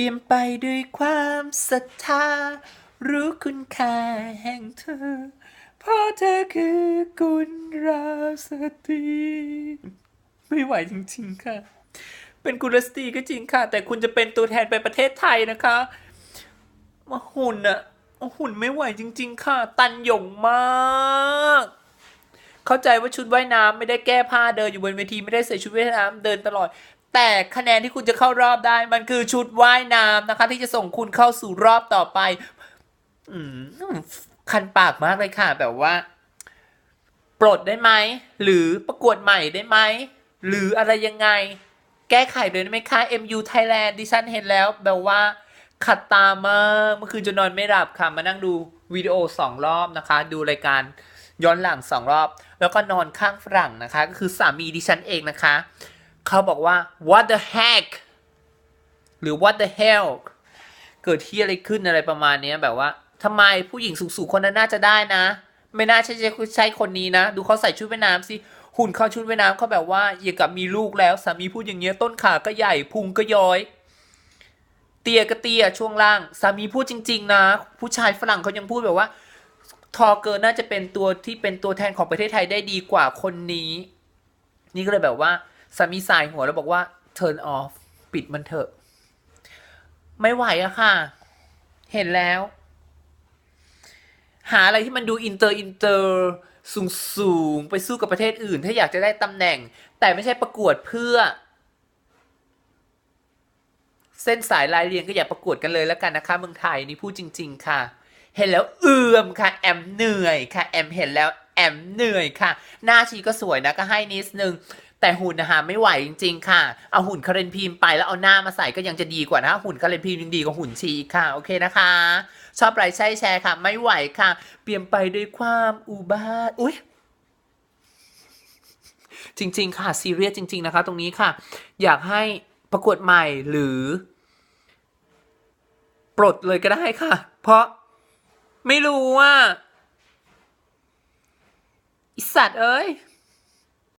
ลี่ยนไปด้วยความศรัทธา รู้คุณค่าแห่งเธอ เพราะเธอคือกุลราสตรีไม่ไหวจริงๆค่ะ เป็นกุลสตรีก็จริงค่ะ แต่คุณจะเป็นตัวแทนไปประเทศไทยนะคะมาหุ่นอะหุ่นไม่ไหวจริง ๆ ค่ะ ตันหยงมาก เข้าใจว่าชุดว่ายน้ำไม่ได้แก้ผ้าเดินอยู่บนเวทีไม่ได้ใส่ชุดว่ายน้ำเดินตลอด แต่คะแนนที่คุณจะเข้ารอบได้ มันคือชุดว่ายน้ำนะคะ ที่จะส่งคุณเข้าสู่รอบต่อไป อืมคันปากมากเลยค่ะ แบบว่า ปลดได้ไหม หรือประกวดใหม่ได้ไหม หรืออะไรยังไง แก้ไขเลยได้ไหมคะ MU Thailand ดิฉันเห็นแล้ว แบบว่าขัดตามากเมื่อคืนจะนอนไม่หลับค่ะ มานั่งดูวิดีโอสองรอบนะคะ ดูรายการย้อนหลังสองรอบ แล้วก็นอนข้างฝรั่งนะคะ ก็คือสามีดิฉันเองนะคะ เขาบอกว่า what the heck หรือ what the hell เกิดที่อะไรขึ้นอะไรประมาณนี้แบบว่าทำไมผู้หญิงสูงๆคนนั้นน่าจะได้นะ ไม่น่าใช่ใช่ใช่คนนี้นะ ดูเขาใส่ชุดว่ายน้ำสิหุ่นเขาชุดว่ายน้ำเขาแบบว่าอย่างกับมีลูกแล้วสามีพูดอย่างเงี้ยต้นขาก็ใหญ่พุงก็ย้อย เตียก็เตียช่วงล่าง สามีพูดจริง ๆ นะ ผู้ชายฝรั่งเขายังพูดแบบว่า ทอเกินน่าจะเป็นตัวที่เป็นตัวแทนของประเทศไทยได้ดีกว่าคนนี้ นี่ก็เลยแบบว่า สามีสายหัวแล้วบอกว่า turn off ปิดมันเถอะ ไม่ไหวอะค่ะ เห็นแล้ว หาอะไรที่มันดูอินเตอร์อินเตอร์สูงสูงๆไปสู้กับประเทศอื่น ถ้าอยากจะได้ตำแหน่ง แต่ไม่ใช่ประกวดเพื่อ เส้นสายลายเรียงก็อย่าประกวดกันเลยแล้วกันนะคะเมืองไทยนี่พูดจริง ๆ ค่ะ เห็นแล้วเอื่อมค่ะ แอมเหนื่อยค่ะ แอมเห็นแล้ว แอมเหนื่อยค่ะ หน้าชีก็สวยนะก็ให้นิดนึง แต่หุ่นนะคะไม่ไหวจริงๆ ค่ะ เอาหุ่นคาเรนพีมไปแล้วเอาหน้ามาใส่ก็ยังจะดีกว่านะหุ่นคาเรนพีมยังดีกว่าหุ่นชีค่ะ โอเคนะคะ ชอบไรใช่แชร์ค่ะ ไม่ไหวค่ะ เปลี่ยนไปด้วยความอุบาทอุ้ยจริง ๆ ค่ะซีเรียสจริง ๆ นะคะ ตรงนี้ค่ะ อยากให้ประกวดใหม่หรือ ปลดเลยก็ได้ค่ะ เพราะไม่รู้ว่าสัตว์เอ้ย